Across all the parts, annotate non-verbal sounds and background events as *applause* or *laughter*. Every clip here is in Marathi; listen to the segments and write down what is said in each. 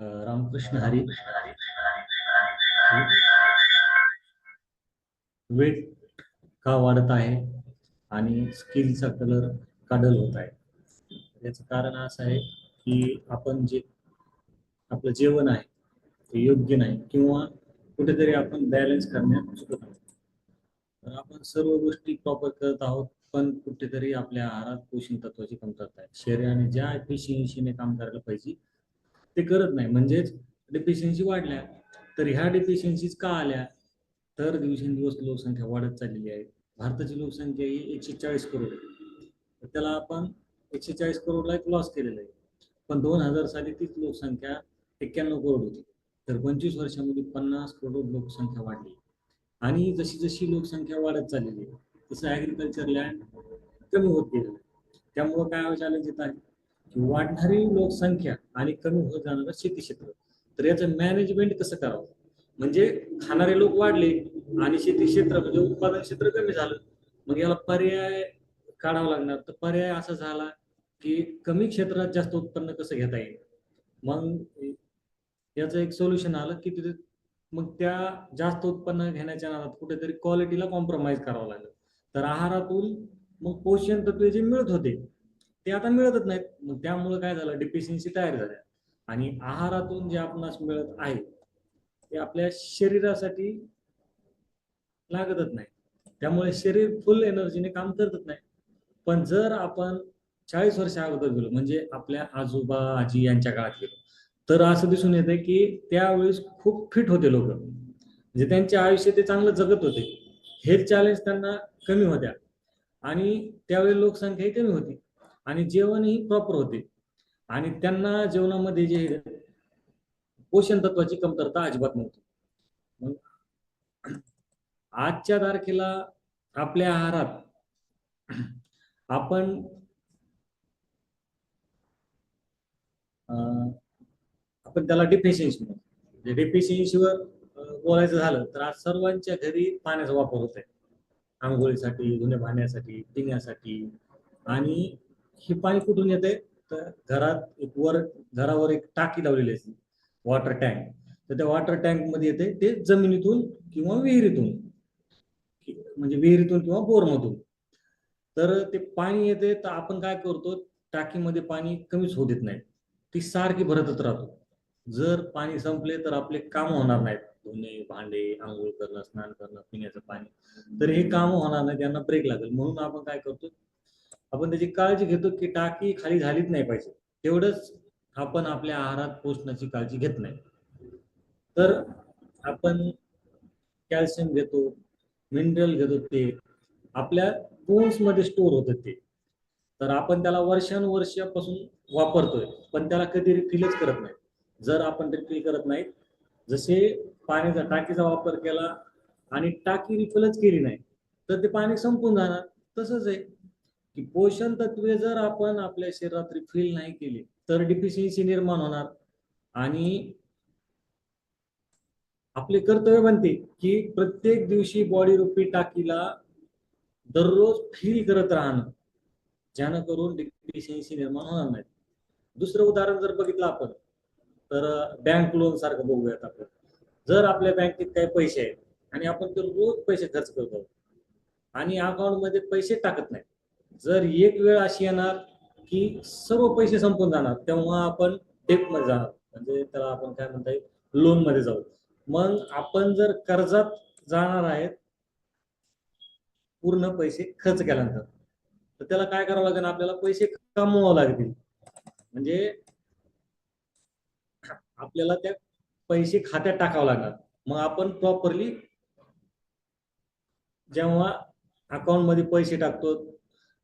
रामकृष्ण हरी. वेट का वाढत आहे आणि स्किनचा कलर काढल होत आहे. याचं कारण असं आहे की आपण जे आपलं जेवण आहे ते योग्य नाही किंवा कुठेतरी आपण बॅलन्स करण्यात चुकत आहोत. तर आपण सर्व गोष्टी प्रॉपर करत आहोत पण कुठेतरी आपल्या आहारात पोषण तत्वाची कमतरता आहे. शरीराने ज्या एफिशियन्सीने काम करायला पाहिजे ते करत नाही. म्हणजेच डेफिशियन्सी वाढल्या. तर ह्या डेफिशियन्सीज का आल्या? तर दिवसेंदिवस लोकसंख्या वाढत चाललेली आहे. भारताची लोकसंख्या ही एकशे चाळीस करोड आहे. तर त्याला आपण एकशे चाळीस करोडला एक लॉस केलेला आहे. पण दोन हजार साली तीच लोकसंख्या एक्क्याण्णव करोड होती. तर पंचवीस वर्षामध्ये पन्नास करोड लोकसंख्या वाढली. आणि जशी जशी लोकसंख्या वाढत चाललेली आहे तसं ॲग्रिकल्चर लँड कमी होत गेलेलं आहे त्यामुळं काय चॅलेंज येत आहे की वाढणारी लोकसंख्या आणि कमी होत जाणारं शेती क्षेत्र. तर याचं मॅनेजमेंट कसं करावं? म्हणजे खाणारे लोक वाढले आणि शेती क्षेत्र म्हणजे उत्पादन क्षेत्र कमी झालं. मग याला पर्याय काढावा लागणार. तर पर्याय असा झाला की कमी क्षेत्रात जास्त उत्पन्न कसं घेता येईल? मग याचं एक सोल्युशन आलं की तिथे मग त्या जास्त उत्पन्न घेण्याच्या नादात कुठेतरी क्वालिटीला कॉम्प्रोमाइज करावं लागलं. तर आहारातून मग पोषण तत्वे जे मिळत होते ते आता मिळतच नाहीत. मग त्यामुळे काय झालं? डिफिशियन्सी तयार झाल्या. आणि आहारातून जे आपणास मिळत आहे ते आपल्या शरीरासाठी लागतच नाही. त्यामुळे शरीर फुल एनर्जीने काम करतच नाही. पण जर आपण चाळीस वर्षा अगोदर गेलो म्हणजे आपल्या आजोबा आजी यांच्या काळात गेलो तर असं दिसून येते की त्यावेळेस खूप फिट होते लोक. म्हणजे त्यांचे आयुष्य ते चांगलं जगत होते. हेल्थ चॅलेंज त्यांना कमी होत्या. आणि त्यावेळी लोकसंख्याही कमी होती. आणि जेवणही प्रॉपर होते. आणि त्यांना जेवणामध्ये जे पोषण तत्वाची कमतरता अजिबात नव्हती. आजच्या तारखेला आपल्या आहारात आपण अं, आपण त्याला डिफिशियन्सी म्हणतो. म्हणजे डेफिशियन्सीवर बोलायचं झालं तर आज सर्वांच्या घरी पाण्याचा वापर होत आहे आंघोळीसाठी धुणे भांड्यासाठी पिण्यासाठी आणि हे पाणी कुठून येते तर घरात एक वर घरावर एक टाकी लावलेली असते वॉटर टँक तर त्या वॉटर टँकमध्ये येते ते जमिनीतून किंवा विहिरीतून म्हणजे विहिरीतून किंवा बोरमधून. तर ते पाणी येते तर आपण काय करतो टाकीमध्ये पाणी कमीच होऊ देत नाही. ती सारखी भरतच राहतो. जर पाणी संपले तर आपले काम होणार नाहीत. धुणे भांडे आंघोळ करणं स्नान करणं पिण्याचं पाणी. तर हे काम होणार नाही त्यांना ब्रेक लागेल. म्हणून आपण काय करतो आपण त्याची काळजी घेतो की टाकी खाली झालीच नाही पाहिजे. तेवढंच आपण आपल्या आहारात पोषणाची काळजी घेत नाही. तर आपण कॅल्शियम घेतो मिनरल घेतो ते आपल्या बोन्समध्ये स्टोर होतात ते. तर आपण त्याला वर्षानुवर्षापासून वापरतोय पण त्याला कधी रिफिलच करत नाही. जर आपण रिफिल करत नाही जसे पाण्याचा टाकीचा वापर केला आणि टाकी रिफिलच केली नाही तर ते पाणी संपून जाणार. तसंच आहे. की पोषण तत्वे जर आपण आपल्या शरीरात रिफिल नाही केली तर डिफिशियन्सी निर्माण होणार. आणि आपले कर्तव्य बनते की प्रत्येक दिवशी बॉडी रुपी टाकीला दररोज फील करत राहणं ज्यानं करून डिफिशियन्सी निर्माण होणार नाही. दुसरं उदाहरण जर बघितलं आपण तर बँक लोन सारखं बघूयात आपण. जर आपल्या बँकेत काही पैसे आहेत आणि आपण ते रोज पैसे खर्च करतो आणि अकाउंटमध्ये पैसे टाकत नाही जर एक वेळ अशी येणार की सर्व पैसे संपून जाणार तेव्हा आपण डेपमध्ये जाणार. म्हणजे त्याला आपण काय म्हणता येईल? लोनमध्ये जाऊ. मग आपण जर कर्जात जाणार आहेत पूर्ण पैसे खर्च केल्यानंतर तर त्याला काय करावं लागेल? आपल्याला पैसे कमवावं लागतील. म्हणजे आपल्याला त्या पैसे खात्यात टाकावं लागणार. मग आपण प्रॉपरली जेव्हा अकाउंटमध्ये पैसे टाकतो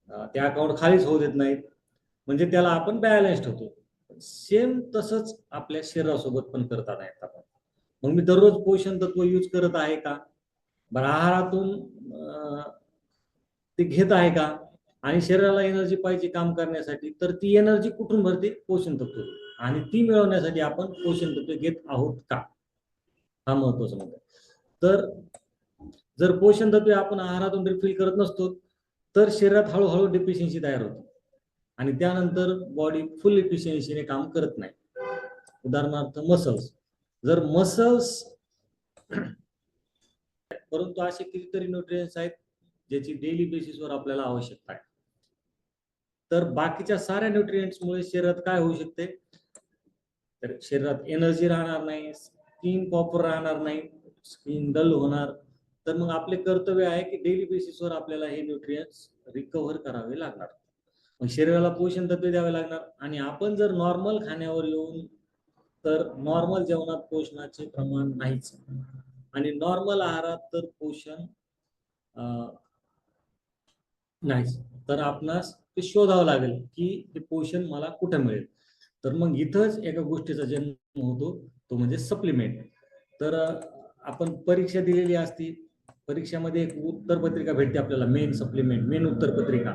त्या ते अकाउंट खालीच होऊ देत नाहीत. म्हणजे त्याला आपण बॅलन्स ठेवतो. सेम तसंच आपल्या शरीरासोबत पण करता नाहीत आपण. मग मी दररोज पोषण तत्व यूज करत आहे का? बरं आहारातून ते घेत आहे का? आणि शरीराला एनर्जी पाहिजे काम करण्यासाठी तर ती एनर्जी कुठून भरते? पोषण तत्व. आणि ती मिळवण्यासाठी आपण पोषण तत्व घेत आहोत का? हा महत्त्वाचा मुद्दा तर जर पोषण तत्वे आपण आहारातून रिफिल करत नसतो तर शरीरात हळूहळू डिफिशियन्सी तयार होते. आणि त्यानंतर बॉडी फुल इफिशियन्सीने काम करत नाही. उदाहरणार्थ मसल्स जर मसल्स *clears throat* परंतु असे कितीतरी न्यूट्रियन्स आहेत ज्याची डेली बेसिसवर आपल्याला आवश्यकता आहे. तर बाकीच्या साऱ्या न्यूट्रिएंट्समुळे शरीरात काय होऊ शकते? तर शरीरात एनर्जी राहणार नाही स्किन कॉपर राहणार नाही स्किन डल होणार तर मग आपले कर्तव्य आहे की डेली बेसिसवर आपल्याला हे न्यूट्रियन्स रिकव्हर करावे लागणार. मग शरीराला पोषण तत्वे द्यावे लागणार. आणि आपण जर नॉर्मल खाण्यावर येऊन तर नॉर्मल जेवणात पोषणाचे प्रमाण नाहीच. आणि नॉर्मल आहारात तर पोषण नाहीच. तर आपणास ते शोधावं लागेल की हे पोषण मला कुठं मिळेल. तर मग इथंच एका गोष्टीचा जन्म होतो तो म्हणजे सप्लिमेंट तर आपण परीक्षा दिलेली असती परीक्षेमध्ये एक उत्तरपत्रिका भेटते आपल्याला मेन सप्लिमेंट मेन उत्तरपत्रिका.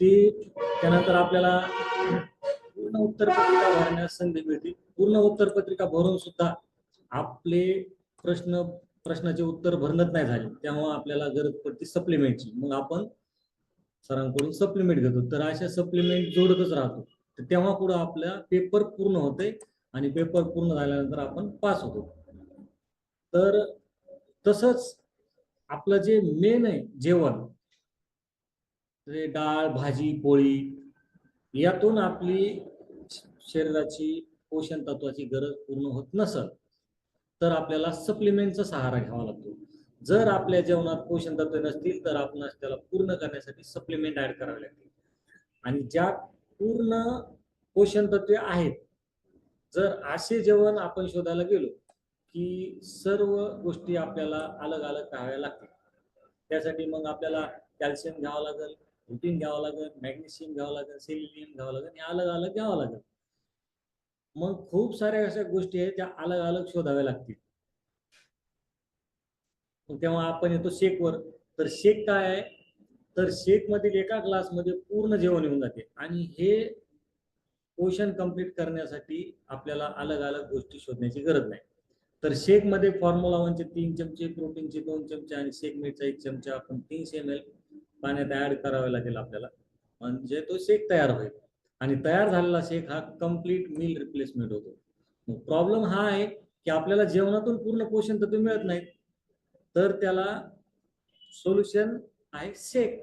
ती त्यानंतर आपल्याला पूर्ण उत्तरपत्रिका भरण्यास संधी मिळते. पूर्ण उत्तरपत्रिका भरून सुद्धा आपले प्रश्न प्रश्नाचे उत्तर भरणत नाही झाले. तेव्हा आपल्याला गरज पडते सप्लिमेंटची मग आपण सरांकडून सप्लिमेंट घेतो. तर अशा सप्लिमेंट जोडतच राहतो. तर तेव्हा पुढे आपला पेपर पूर्ण होते आणि पेपर पूर्ण झाल्यानंतर आपण पास होतो. तर तसंच आपलं जे मेन आहे जेवण. ते डाळ भाजी पोळी यातून आपली शरीराची पोषण तत्वाची गरज पूर्ण होत नसल तर आपल्याला सप्लिमेंटचा सहारा घ्यावा लागतो. जर आपल्या जेवणात पोषण तत्वे नसतील तर आपण त्याला पूर्ण करण्यासाठी सप्लिमेंट ऍड करावे लागतील. आणि ज्या पूर्ण पोषण तत्वे आहेत जर असे जेवण आपण शोधायला गेलो की सर्व गोष्टी आपल्याला अलग अलग कराव्या लागतील त्यासाठी मग आपल्याला कॅल्शियम घ्यावं लागेल प्रोटीन घ्यावं लागेल मॅग्नेशियम घ्यावं लागेल सेलिनियम घ्यावं लागेल हे अलग अलग घ्यावं लागेल. मग खूप साऱ्या अशा गोष्टी आहेत त्या अलग अलग शोधाव्या लागतील. मग तेव्हा आपण येतो शेकवर. तर शेक काय आहे? तर शेक मधील एका ग्लासमध्ये पूर्ण जेवण येऊन जाते. आणि हे पोषण कंप्लीट करण्यासाठी आपल्याला अलग अलग गोष्टी शोधण्याची गरज नाही. तर शेकमध्ये फॉर्म्युला वनचे तीन चमचे प्रोटीनचे दोन चमचे आणि शेक मीठचा एक चमचा आपण तीनशे एम एल पाण्यात ऍड करावे लागेल आपल्याला. म्हणजे तो शेक तयार होईल. आणि तयार झालेला शेक हा कंप्लीट मील रिप्लेसमेंट होतो. प्रॉब्लेम हा आहे की आपल्याला जेवणातून पूर्ण पोषण तत्व मिळत नाहीत तर त्याला सोल्युशन आहे शेक.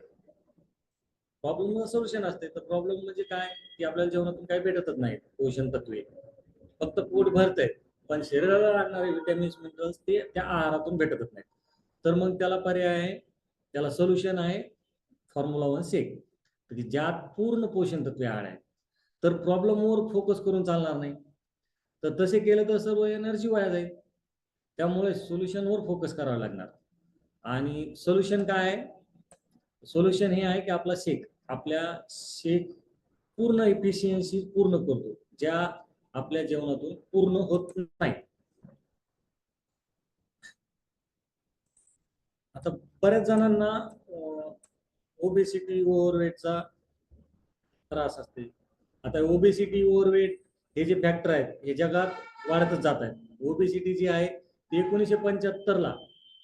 प्रॉब्लेम सोल्युशन असते. तर प्रॉब्लेम म्हणजे काय? की आपल्याला जेवणातून काही भेटतच नाही. पोषण तत्वे. फक्त पोट भरतंय. पण शरीराला लागणारे विटॅमिन्स मिनरल्स म्हणजे ते त्या आहारातून भेटतच नाही तर मग त्याला पर्याय आहे त्याला सोल्युशन आहे फॉर्म्युला वन शेक की ज्यात पूर्ण पोषण तत्वे आड आहेत. तर प्रॉब्लेमवर फोकस करून चालणार नाही. तर तसे केलं तर सर्व एनर्जी वाया जाईल. त्यामुळे सोल्युशनवर फोकस करावा लागणार. आणि सोल्युशन काय आहे? सोल्युशन हे आहे की आपला शेक आपल्या शेक पूर्ण इफिशियन्सी पूर्ण करतो. ज्या आपल्या जेवणातून पूर्ण होत नाही. आता बऱ्याच जणांना ओबेसिटी ओव्हरवेटचा त्रास असते. आता ओबेसिटी ओव्हरवेट हे जे फॅक्टर आहेत हे जगात वाढतच जात आहेत. ओबेसिटी जी आहे ती एकोणीसशे पंच्याहत्तर ला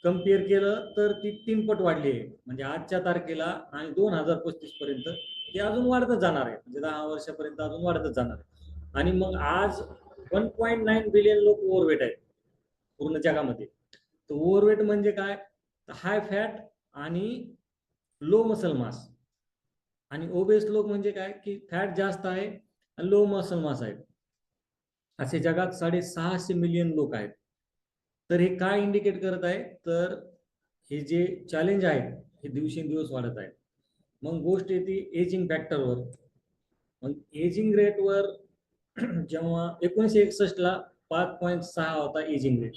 कंपेअर केलं तर ती तीन पट वाढली आहे. म्हणजे आजच्या तारखेला आणि दोन हजार पस्तीस पर्यंत ती अजून वाढतच जाणार आहे. म्हणजे दहा वर्षापर्यंत अजून वाढतच जाणार आहे. आणि मग आज वन पॉईंट नाईन बिलियन लोक ओव्हरवेट आहेत पूर्ण जगामध्ये. तर ओव्हरवेट म्हणजे काय? हाय फॅट आणि लो मसल मास आणि ओबेस लोक म्हणजे काय? की फॅट जास्त आहे आणि लो मसल मास आहेत असे जगात साडेसहाशे मिलियन लोक आहेत. तर हे काय इंडिकेट करत आहे? तर हे जे चॅलेंज आहे हे दिवसेंदिवस वाढत आहे मग गोष्ट येते एजिंग फॅक्टरवर मग एजिंग रेटवर *clears throat* जेव्हा एकोणीसशे एकसष्टला पाच पॉईंट सहा होता एजिंग रेट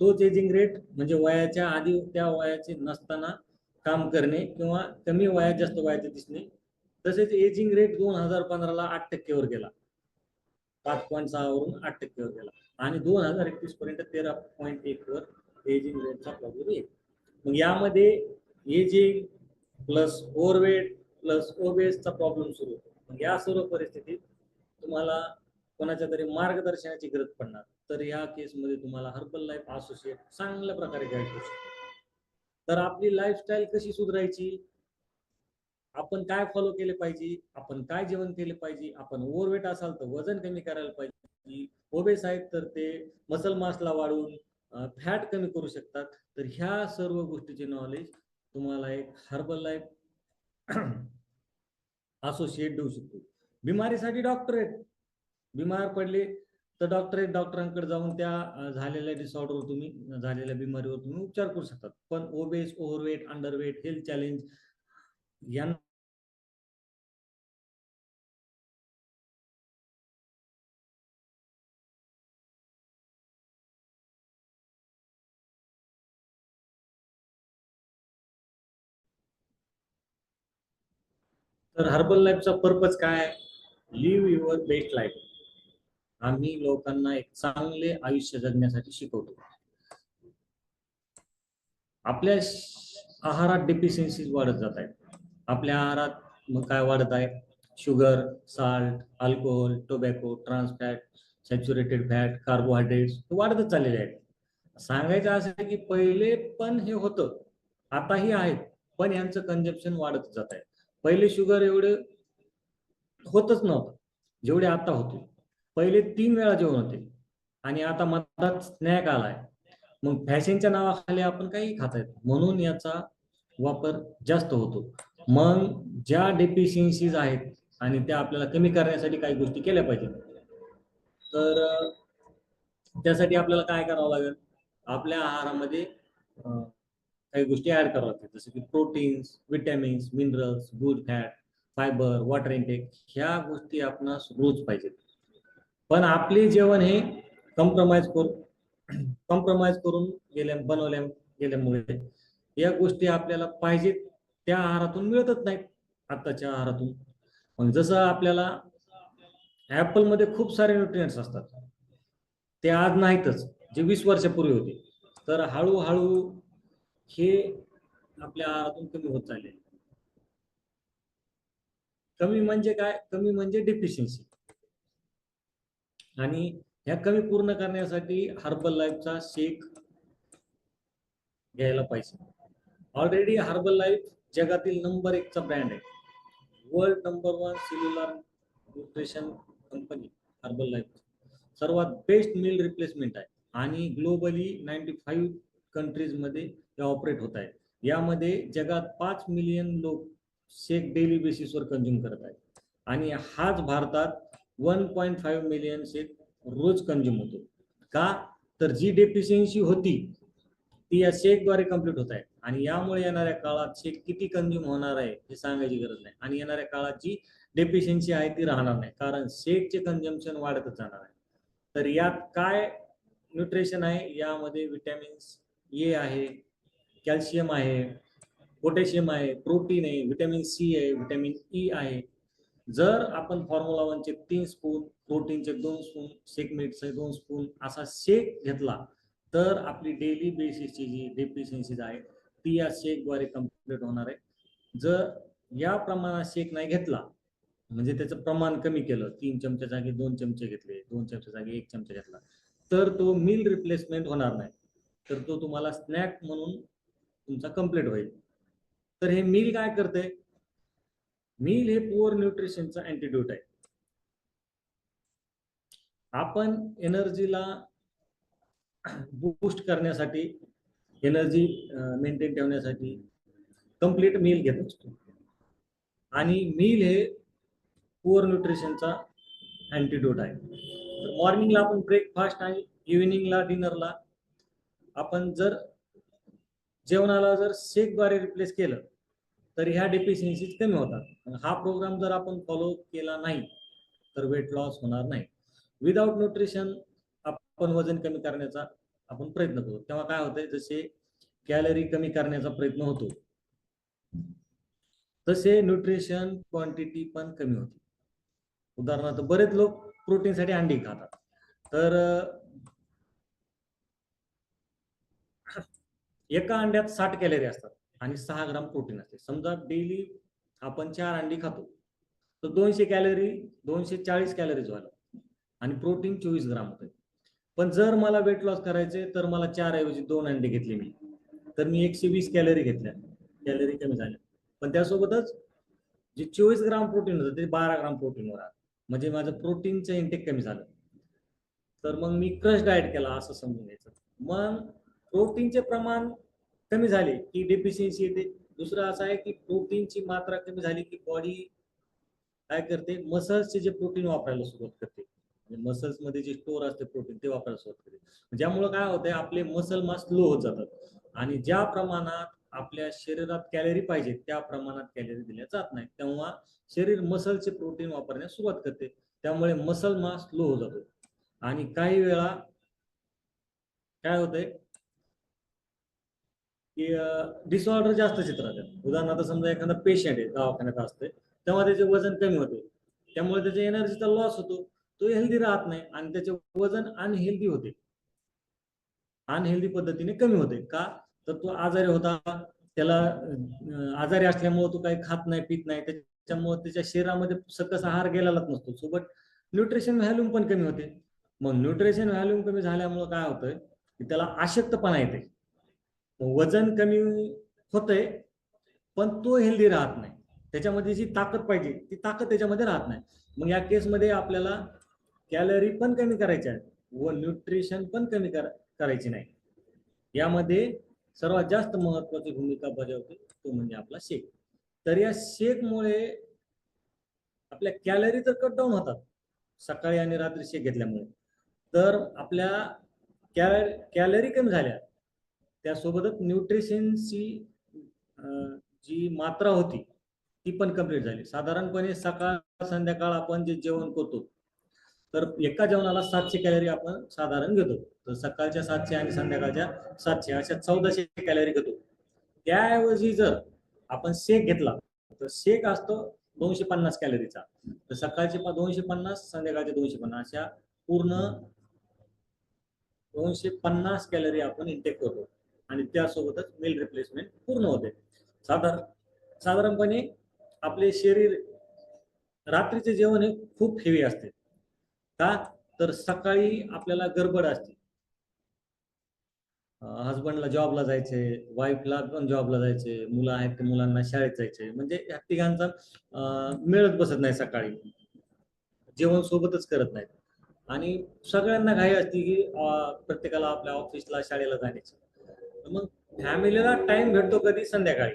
तोच एजिंग रेट म्हणजे वयाच्या आधी त्या वयाचे नसताना काम करणे किंवा कमी वयात जास्त वयाचे दिसणे. तसेच एजिंग रेट दोन हजार पंधराला आठ टक्केवर गेला. पाच पॉईंट सहावरून आठ टक्केवर गेला. आणि दोन हजार एकवीस पर्यंत तेरा पॉईंट एक वर एजिंग रेटचा प्रॉब्लेम येईल. मग यामध्ये एजिंग प्लस ओव्हरवेट प्लस ओबेसचा प्रॉब्लेम सुरू होतो. मग या सर्व परिस्थितीत तुम्हाला कोणाच्या तरी मार्गदर्शनाची गरज पडणार. तर या केसमध्ये तुम्हाला हर्बल लाईफ असोसिएट चांगल्या प्रकारे गाईड करू शकतो. तर आपली लाईफस्टाईल कशी सुधारायची? आपण काय फॉलो केले पाहिजे? आपण काय जेवण केले पाहिजे? आपण ओव्हरवेट असाल तर वजन कमी करायला पाहिजे. ओबेस आहेत तर ते मसल मासला वाढवून फॅट कमी करू शकतात. तर ह्या सर्व गोष्टीचे नॉलेज तुम्हाला एक हर्बल लाईफ *clears throat* असोसिएट देऊ शकतो. बिमारीसाठी डॉक्टर आहेत. बिमार पडले तर डॉक्टर आहेत डॉक्टरांकडे जाऊन त्या झालेल्या डिसऑर्डरवर तुम्ही झालेल्या बिमारीवर तुम्ही उपचार करू शकतात. पण obese overweight underweight health challenge यांना तर हर्बल लाईफचा पर्पज काय? लिव्ह युअर बेस्ट लाईफ आम्ही लोकांना एक चांगले आयुष्य जगण्यासाठी शिकवतो. आपल्या आहारात डेफिशियन्सीज वाढत जात आहेत. आपल्या आहारात मग काय वाढत आहे? Sugar salt alcohol tobacco trans fat saturated fat carbohydrates वाढतच चाललेले आहेत. सांगायचं असं की पहिले पण हे होतं. आताही आहेत पण यांचं कंजप्शन वाढत जात आहे. पहिले शुगर एवढे होतच नव्हतं. जेवढे आता होते पहिले तीन वेळा जेवण होते. आणि आता मधात स्नॅक आलाय. मग फॅशनच्या नावाखाली आपण काही खाता येत म्हणून याचा वापर जास्त होतो. मग ज्या डेफिशियन्सीज आहेत आणि त्या आपल्याला कमी करण्यासाठी काही गोष्टी केल्या पाहिजेत. तर त्यासाठी आपल्याला काय करावं लागेल? आपल्या आहारामध्ये काही गोष्टी ऍड कराव्या लागतात जसं की proteins vitamins minerals good fat fibre water intake ह्या गोष्टी आपणास रोज पाहिजेत. पण आपले जेवण हे कॉम्प्रोमाइज करून कॉम्प्रोमाइज करून गेल्या बनवल्या गेल्यामुळे या गोष्टी आपल्याला पाहिजे त्या आहारातून मिळतच नाहीत आताच्या आहारातून. मग जसं आपल्याला ऍपलमध्ये खूप सारे न्यूट्रिएंट्स असतात. ते आज नाहीतच जे वीस वर्षापूर्वी होते. तर हळूहळू हे आपल्या आहारातून कमी होत चालले. कमी म्हणजे काय? कमी म्हणजे डेफिशियन्सी आणि ह्या कमी पूर्ण करण्यासाठी हर्बल लाईफचा शेक घ्यायला पाहिजे. ऑलरेडी हर्बल लाईफ जगातील नंबर एकचा ब्रँड आहे. World number one cellular nutrition company Herbalife सर्वात बेस्ट मिल रिप्लेसमेंट आहे. आणि ग्लोबली नाईन्टी फाईव्ह कंट्रीजमध्ये ते ऑपरेट होत आहे. यामध्ये जगात पाच मिलियन लोक शेक डेली बेसिसवर कंझ्युम करत आहेत. आणि हाच भारतात one point five million shake रोज कंझ्युम होतो. का? तर जी डेफिशियन्सी होती ती या शेकद्वारे कंप्लीट होत आहे. आणि यामुळे येणाऱ्या काळात शेक किती कंझ्युम होणार आहे हे सांगायची गरज नाही. आणि येणाऱ्या काळात जी डेफिशियन्सी आहे ती राहणार नाही. कारण शेकचे कंझम्पशन वाढतच जाणार आहे. तर यात काय न्यूट्रिशन आहे? यामध्ये विटॅमिन्स ए आहे कॅल्शियम आहे पोटॅशियम आहे प्रोटीन आहे व्हिटॅमिन सी आहे व्हिटॅमिन ई e आहे. जर आपण फॉर्म्युला वनचे तीन स्पून प्रोटीनचे दोन स्पून शेक मिल्कचे दोन स्पून असा शेक घेतला तर आपली डेली बेसिसची जी डेफिशियन्सीज आहे ती या शेकद्वारे कंप्लीट होणार आहे. जर या प्रमाणात शेक नाही घेतला म्हणजे त्याचं प्रमाण कमी केलं तीन चमच्या जागी दोन चमचे घेतले दोन चमच्या जागी एक चमचा घेतला तर तो मिल रिप्लेसमेंट होणार नाही. तर तो तुम्हाला स्नॅक म्हणून तुमचा कंप्लीट होईल. तर हे मिल काय करते मील हे पुअर न्यूट्रिशनचा अँटीट्यूट आहे. आपण एनर्जीला बूस्ट करण्यासाठी एनर्जी मेंटेन ठेवण्यासाठी कंप्लीट मील घेत असतो. आणि मील हे पुअर न्यूट्रिशनचा अँटीट्यूट आहे. तर मॉर्निंगला आपण ब्रेकफास्ट आणि इव्हिनिंगला डिनरला आपण जर जेवणाला जर शेकद्वारे रिप्लेस केलं तर ह्या डेफिशियन्सीज कमी होतात. हा प्रोग्राम जर आपण फॉलो केला नाही तर वेट लॉस होणार नाही. विदाउट न्यूट्रिशन आपण वजन कमी करण्याचा आपण प्रयत्न करतो तेव्हा काय होतंय? जसे कॅलरी कमी करण्याचा प्रयत्न होतो तसे न्यूट्रिशन क्वांटिटी पण कमी होते. उदाहरणार्थ बरेच लोक प्रोटीनसाठी अंडी खातात. तर एका अंड्यात साठ कॅलरी असतात. आणि सहा ग्राम प्रोटीन असते. समजा डेली आपण चार अंडी खातो तर दोनशे कॅलरी दोनशे चाळीस कॅलरीज व्हायला आणि प्रोटीन चोवीस ग्राम होते पण जर मला वेट लॉस करायचे तर मला चार ऐवजी दोन अंडे घेतले मी. तर मी एकशे वीस कॅलरी घेतल्या. कॅलरी कमी झाल्या. पण त्यासोबतच जे चोवीस ग्राम प्रोटीन होतं ते बारा ग्राम प्रोटीनवर आलं. म्हणजे माझं प्रोटीनचं इंटेक कमी झालं. तर मग मी क्रश डाएट केला असं समजून घ्यायचं. मग प्रोटीनचे प्रमाण कमी झाली. की डेफिशियन्सी येते. दुसरं असं आहे की प्रोटीनची मात्रा कमी झाली की बॉडी काय करते? मसल्सचे जे प्रोटीन वापरायला सुरुवात करते. म्हणजे मसल्समध्ये जे स्टोअर असते प्रोटीन ते वापरायला सुरुवात करते. म्हणजे ज्यामुळे काय होतंय? आपले मसल मास लो होत जातात. आणि ज्या प्रमाणात आपल्या शरीरात कॅलरी पाहिजे त्या प्रमाणात कॅलरी दिल्या जात नाही. तेव्हा शरीर मसलचे प्रोटीन वापरण्यास सुरुवात करते. त्यामुळे मसल मास लो होत जातो. आणि काही वेळा काय होतंय? की डिसऑर्डर जास्त चित्रात उदाहरणार्थ समजा एखादा पेशंट आहे दवाखान्यात असते तेव्हा त्याचे वजन कमी होते. त्यामुळे त्याच्या एनर्जीचा लॉस होतो. तो हेल्दी राहत नाही आणि त्याचे वजन अनहेल्दी होते. अनहेल्दी पद्धतीने कमी होते. का? तर तो आजारी होता. त्याला आजारी असल्यामुळे तो काही खात नाही पित नाही. त्याच्यामुळे त्याच्या शरीरामध्ये सकस आहार गेलेलाच नसतो. सोबत न्यूट्रिशन व्हॅल्यूम पण कमी होते. मग न्यूट्रिशन व्हॅल्यूम कमी झाल्यामुळे काय होतंय? की त्याला अशक्तपणा येते. वजन कमी होतंय पण तो हेल्दी राहत नाही. त्याच्यामध्ये जी ताकद पाहिजे ती ताकद त्याच्यामध्ये राहत नाही. मग या केसमध्ये आपल्याला कॅलरी पण कमी करायच्या आहेत व न्यूट्रिशन पण कमी करायची नाही. यामध्ये सर्वात जास्त महत्वाची भूमिका बजावते तो म्हणजे आपला शेक. तर या शेकमुळे आपल्या कॅलरी तर कट डाऊन होतात सकाळी आणि रात्री शेक घेतल्यामुळे. तर आपल्या कॅल कॅलरी कमी झाल्या त्यासोबतच न्यूट्रिशनची जी मात्रा होती ती पण कंप्लीट झाली. साधारणपणे सकाळ संध्याकाळ आपण जे जेवण करतो तर एका जेवणाला सातशे कॅलरी आपण साधारण घेतो. तर सकाळच्या सातशे आणि संध्याकाळच्या सातशे अशा चौदाशे कॅलरी घेतो. त्याऐवजी जर आपण शेक घेतला तर शेक असतो दोनशे पन्नास कॅलरीचा तर सकाळचे दोनशे पन्नास संध्याकाळचे दोनशे पन्नास अशा पूर्ण दोनशे पन्नास कॅलरी आपण इंटेक करतो. आणि त्यासोबतच मिल रिप्लेसमेंट पूर्ण होते. साधारण साधारणपणे आपले शरीर रात्रीचे जेवण हे खूप हेवी असते. का? तर सकाळी आपल्याला गडबड असते. हजबंडला जॉबला जायचे वाईफला पण जॉबला जायचे मुलं आहेत ते मुलांना शाळेत जायचे. म्हणजे ह्या तिघांचा मिळत बसत नाही सकाळी. जेवण सोबतच करत नाहीत. आणि सगळ्यांना घाई असते की प्रत्येकाला आपल्या ऑफिसला शाळेला जाण्याची. मग फॅमिलीला टाइम भेटतो कधी? संध्याकाळी.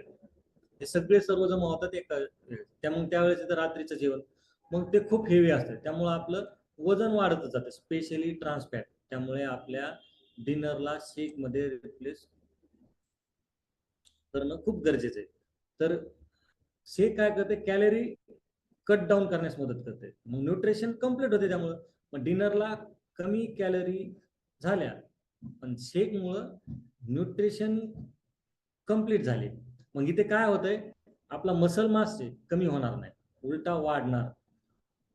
हे सगळे सर्व जमा होतात एका वेळेस. त्यामुळे त्यावेळेस रात्रीचं जेवण. मग ते खूप हेवी असतं. त्यामुळे आपलं वजन वाढत जातं. स्पेशली ट्रान्सफॅट त्यामुळे आपल्या डिनरला शेकमध्ये रिप्लेस करणं खूप गरजेचं आहे. तर शेक काय करते? कॅलरी कट डाऊन करण्यास मदत करते. मग न्यूट्रिशन कंप्लीट होते त्यामुळं. मग डिनरला कमी कॅलरी झाल्या. पण शेकमुळं न्यूट्रिशन कंप्लीट झाले. मग इथे काय होतंय? आपला मसल मास कमी होणार नाही. उलटा वाढणार.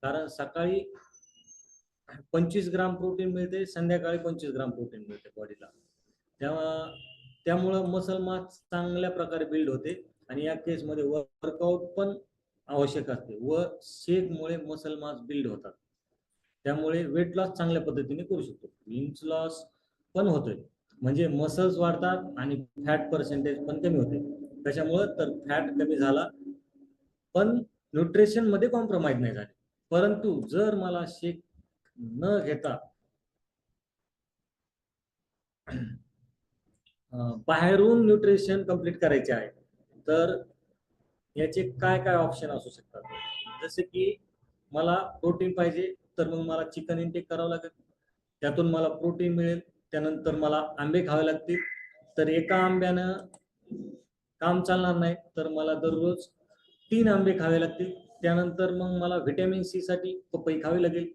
कारण सकाळी पंचवीस ग्राम प्रोटीन मिळते संध्याकाळी पंचवीस ग्राम प्रोटीन मिळते बॉडीला. तेव्हा त्यामुळं मसल मास चांगल्या प्रकारे बिल्ड होते आणि या केसमध्ये वर्कआउट पण आवश्यक असते व शेकमुळे मसल मास बिल्ड होतात. त्यामुळे वेट लॉस चांगल्या पद्धतीने करू शकतो. इंच लॉस पण होतोय. म्हणजे मसल्स वाढतात आणि फॅट पर्सेंटेज पण कमी होते. कशामुळं तर फॅट कमी झाला. पण न्यूट्रिशनमध्ये कॉम्प्रोमाइज नाही झाले. परंतु जर मला शेक न घेता बाहेरून न्यूट्रिशन कंप्लीट करायचे आहे तर याचे काय काय ऑप्शन असू शकतात? जसे की मला प्रोटीन पाहिजे तर मग मला चिकन इनटेक करावं लागेल. त्यातून मला प्रोटीन मिळेल. त्यानंतर मला आंबे खावे लागतील. तर एका आंब्यानं काम चालणार नाही. तर मला दररोज तीन आंबे खावे लागतील. त्यानंतर मग मला व्हिटॅमिन सी साठी पपई खावी लागेल.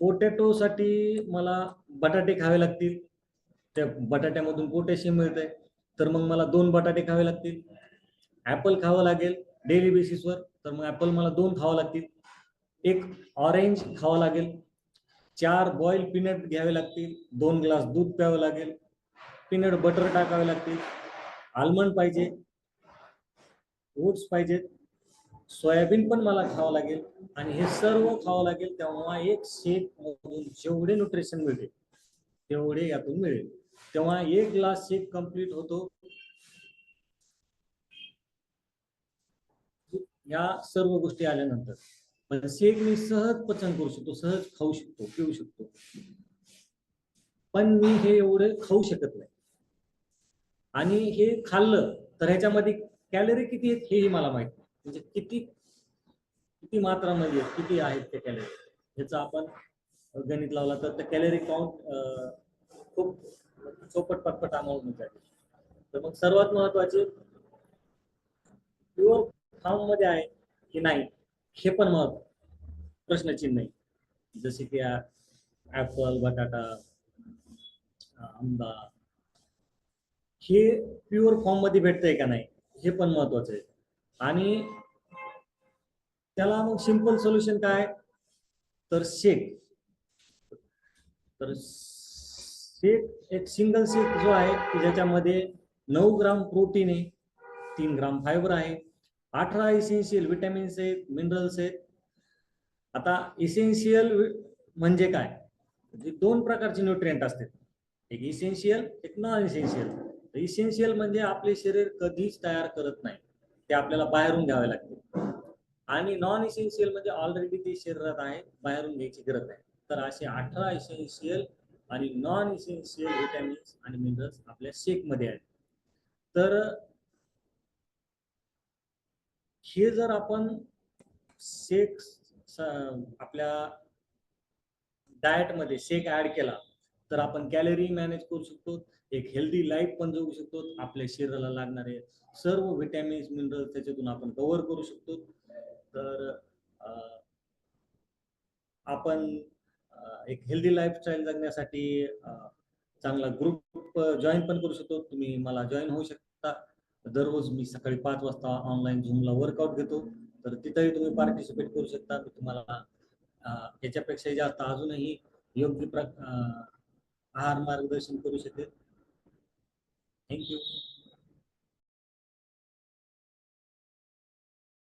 पोटॅटो साठी मला बटाटे खावे लागतील. त्या बटाट्यामधून पोटॅशियम मिळते तर मग मला दोन बटाटे खावे लागतील. ऍपल खावं लागेल डेली बेसिसवर तर मग ऍपल मला दोन खावं लागतील. एक ऑरेंज खावं लागेल. चार बॉईल पीनट घ्यावे लागतील दोन ग्लास दूध प्यावं लागेल पीनट बटर टाकावे लागतील आल्मंड पाहिजे ओट्स पाहिजेत सोयाबीन पण मला खावं लागेल आणि हे सर्व खावं लागेल तेव्हा एक शेक मधून जेवढे न्यूट्रिशन मिळते तेवढे यातून मिळेल. तेव्हा एक ग्लास शेक कंप्लीट होतो. या सर्व गोष्टी आल्यानंतर. पण शेक मी सहज पचन करू शकतो सहज खाऊ शकतो पिऊ शकतो. पण मी हे एवढं खाऊ शकत नाही. आणि हे खाल्लं तर ह्याच्यामध्ये कॅलरी किती आहेत हेही मला माहीत नाही. म्हणजे किती किती मात्रामध्ये म्हणजे आहेत, किती आहेत ते कॅलरी? ह्याचं आपण गणित लावला तर त्या कॅलरी काउंट खूप चौपट पटपट अमाऊंट आहे तर मग सर्वात महत्त्वाचे प्युअर फॉर्ममध्ये आहे की नाही? हे पण महत्त्व प्रश्नचिन्ह आहे जसे की ऍपल बटाटा आंबा हे प्युअर फॉर्ममध्ये भेटतंय का नाही हे पण महत्वाचं आहे. आणि त्याला मग सिंपल सोल्युशन काय? तर शेक. तर शेक एक सिंगल शेक जो आहे की ज्याच्यामध्ये नऊ ग्राम प्रोटीन आहे तीन ग्राम फायबर आहे अठरा इसेन्शियल विटॅमिन्स आहेत मिनरल्स आहेत. आता इसेन्शियल म्हणजे काय? म्हणजे दोन प्रकारचे न्यूट्रिएंट असतात. एक इसेन्शियल एक नॉन इसेन्शियल इसेन्शियल म्हणजे आपले शरीर कधीच तयार करत नाही. ते आपल्याला बाहेरून घ्यावे लागते. आणि नॉन इसेन्शियल म्हणजे ऑलरेडी ते शरीरात आहे बाहेरून घ्यायची गरज नाही. तर असे अठरा इसेन्शियल आणि नॉन इसेन्शियल विटॅमिन्स आणि मिनरल्स आपल्या शेकमध्ये आहेत. तर हे जर आपण शेक आपल्या डाएटमध्ये शेक ऍड केला तर आपण कॅलरी मॅनेज करू शकतो एक हेल्दी लाईफ पण जगू शकतो आपल्या शरीराला लागणारे सर्व व्हिटॅमिन्स मिनरल त्याच्यातून आपण कव्हर करू शकतो. तर आपण एक हेल्दी लाईफस्टाईल जगण्यासाठी चांगला ग्रुप जॉईन पण करू शकतो. तुम्ही मला जॉईन होऊ शकता. दररोज मी सकाळी पाच वाजता ऑनलाईन झूमला वर्कआउट घेतो. तर तिथंही तुम्ही पार्टिसिपेट करू शकता. मी तुम्हाला याच्यापेक्षाही जास्त अजूनही योग्य प्र आहार मार्गदर्शन करू शकेल थँक्यू